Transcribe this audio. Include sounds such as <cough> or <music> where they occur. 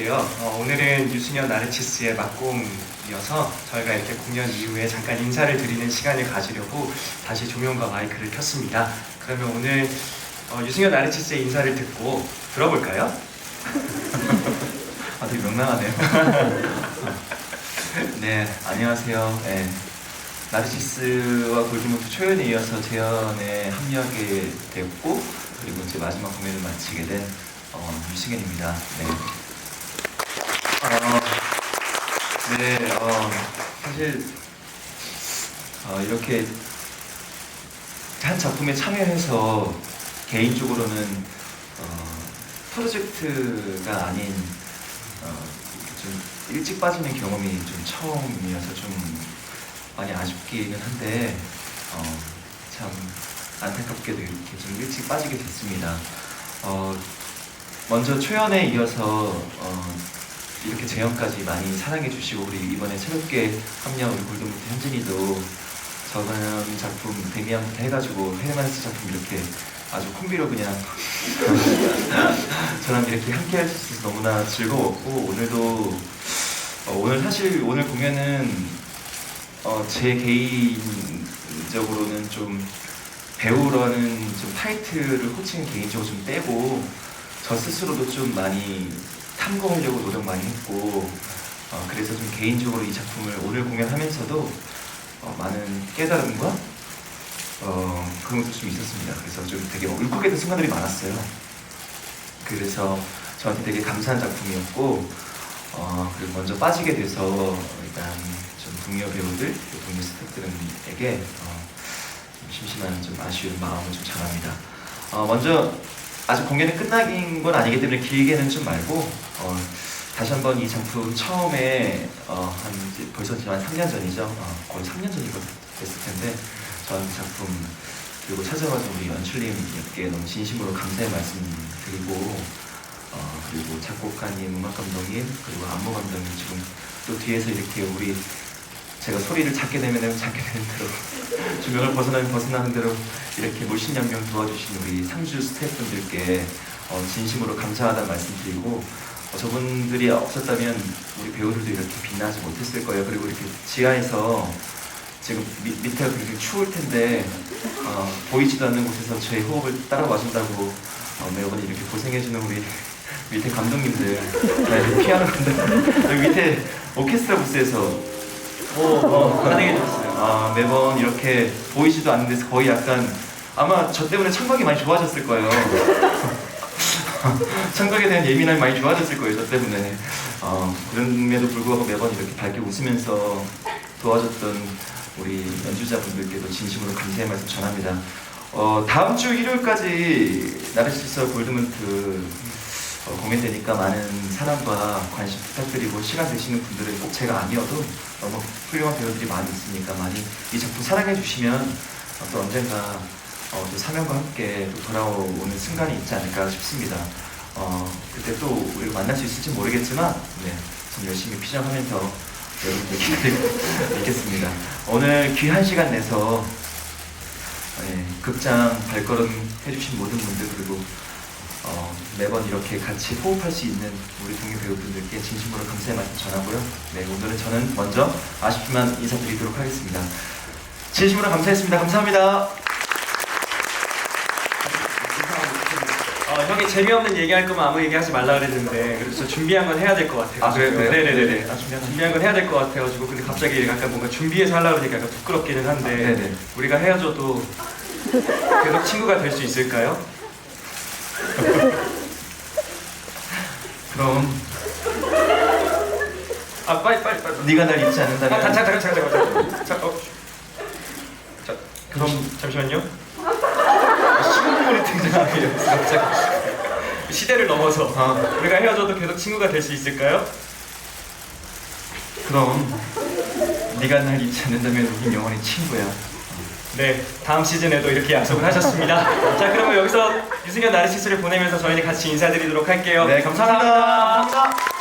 해볼게요. 어, 오늘은 유승현 나르치스의 막공이어서 저희가 이렇게 공연 이후에 잠깐 인사를 드리는 시간을 가지려고 다시 조명과 마이크를 켰습니다. 그러면 오늘 어, 유승현 나르치스의 인사를 듣고 들어볼까요? <laughs> 아, 되게 명랑하네요. <laughs> 네, 안녕하세요. 네, 나르시스와 골드모트 초연에 이어서 재연에 합류하게 됐고, 그리고 이제 마지막 공연을 마치게 된 어, 유승현입니다. 네. 어, 네, 어, 사실 어, 이렇게 한 작품에 참여해서 개인적으로는 어, 프로젝트가 아닌 어, 좀 일찍 빠지는 경험이 좀 처음이어서 좀 많이 아쉽기는 한데 어, 참 안타깝게도 이렇게 좀 일찍 빠지게 됐습니다. 어, 먼저 초연에 이어서 어, 이렇게 재연까지 많이 사랑해 주시고 우리 이번에 새롭게 합류한 우리 골든부트 현진이도 저번 작품 데미안부터 해가지고 헤르만스 작품 이렇게 아주 콤비로 그냥 <laughs> 저랑 이렇게 함께 할 수 있어서 너무나 즐거웠고 오늘도 어, 오늘 사실 오늘 공연은 어, 제 개인적으로는 좀 배우라는 좀 타이틀을 호칭 개인적으로 좀 빼고 저 스스로도 좀 많이 탐구하려고 노력 많이 했고 어, 그래서 좀 개인적으로 이 작품을 오늘 공연하면서도 어, 많은 깨달음과 어, 그런 것도 좀 있었습니다. 그래서 좀 되게 울컥했던 순간들이 많았어요. 그래서 저한테 되게 감사한 작품이었고 어, 그리고 먼저 빠지게 돼서 일단 좀 동료 배우들, 동료 스태프들에게 어, 좀 심심한 좀 아쉬운 마음을 좀 전합니다. 어, 먼저 아직 공연이 끝나긴 건 아니기 때문에 길게는 좀 말고 어, 다시 한번 이 작품 처음에 어, 한 벌써 한 3년 전이죠. 어, 거의 3년 전이 됐을 텐데 전 작품 그리고 찾아와서 우리 연출님께 너무 진심으로 감사의 말씀 드리고 어, 그리고 작곡가님, 음악 감독님, 그리고 안무 감독님 지금 또 뒤에서 이렇게 우리 제가 소리를 작게 내면 작게 되는 대로 조명을 벗어나면 벗어나는 대로 이렇게 물신양명 도와주신 우리 상주 스태프분들께 어, 진심으로 감사하다는 말씀드리고 어, 저분들이 없었다면 우리 배우들도 이렇게 빛나지 못했을 거예요. 그리고 이렇게 지하에서 지금 밑, 밑에가 굉장히 추울 텐데 어, 보이지도 않는 곳에서 제 호흡을 따라 와 준다고 어, 매번 이렇게 고생해주는 우리 밑에 감독님들 네, 피아노 감독 여기 밑에 오케스트라 부스에서 오, 어, 환영해줬어요. 아, 매번 이렇게 보이지도 않는 데서 거의 약간 아마 저 때문에 청각이 많이 좋아졌을 거예요. <laughs> 청각에 대한 예민함이 많이 좋아졌을 거예요, 저 때문에. 어, 그럼에도 불구하고 매번 이렇게 밝게 웃으면서 도와줬던 우리 연주자분들께도 진심으로 감사의 말씀 전합니다. 어, 다음 주 일요일까지 나르시스 골드문트 어, 공연되니까 많은 사랑과 관심 부탁드리고 시간 되시는 분들은 꼭 제가 아니어도 너무 훌륭한 배우들이 많이 있으니까 많이 이 작품 사랑해 주시면 어, 또 언젠가 어, 또 사명과 함께 또 돌아오는 순간이 있지 않을까 싶습니다. 어, 그때 또 우리를 만날 수 있을지 모르겠지만 네, 좀 열심히 피정하면서 여러분들 기다리고 있겠습니다. <laughs> 오늘 귀한 시간 내서 네, 극장 발걸음 해주신 모든 분들 그리고 어, 매번 이렇게 같이 호흡할 수 있는 우리 동료 배우분들께 진심으로 감사의 말씀 전하고요. 네, 오늘은 저는 먼저 아쉽지만 인사드리도록 하겠습니다. 진심으로 감사했습니다. 감사합니다. 어, 형이 재미없는 얘기할 거면 아무 얘기하지 말라 그랬는데 그래서 준비한 건 해야 될 것 같아요. 아, 그래요? 그래요? 네네네네. 아, 준비한 거. 준비한 건 해야 될 것 같아가지고 근데 갑자기 약간 뭔가 준비해서 하려고 그러니까 약간 부끄럽기는 한데 아, 네네. 우리가 헤어져도 계속 친구가 될 수 있을까요? 그럼 아 빨리 빨리 빨리. 네가 날 잊지 아 않는다면 잠깐 잠깐 잠깐 잠깐 잠깐. 어. 자 그럼 잠시만요. 시공물이 등장하게 됐어 갑자기. 시대를 넘어서 어, 우리가 헤어져도 계속 친구가 될 수 있을까요? 그럼 네가 날 잊지 않는다면 우린 영원히 친구야. 네, 다음 시즌에도 이렇게 약속을 하셨습니다. 자, 그러면 여기서 유승현 나르시스를 보내면서 저희는 같이 인사드리도록 할게요. 네, 감사합니다. 감사합니다.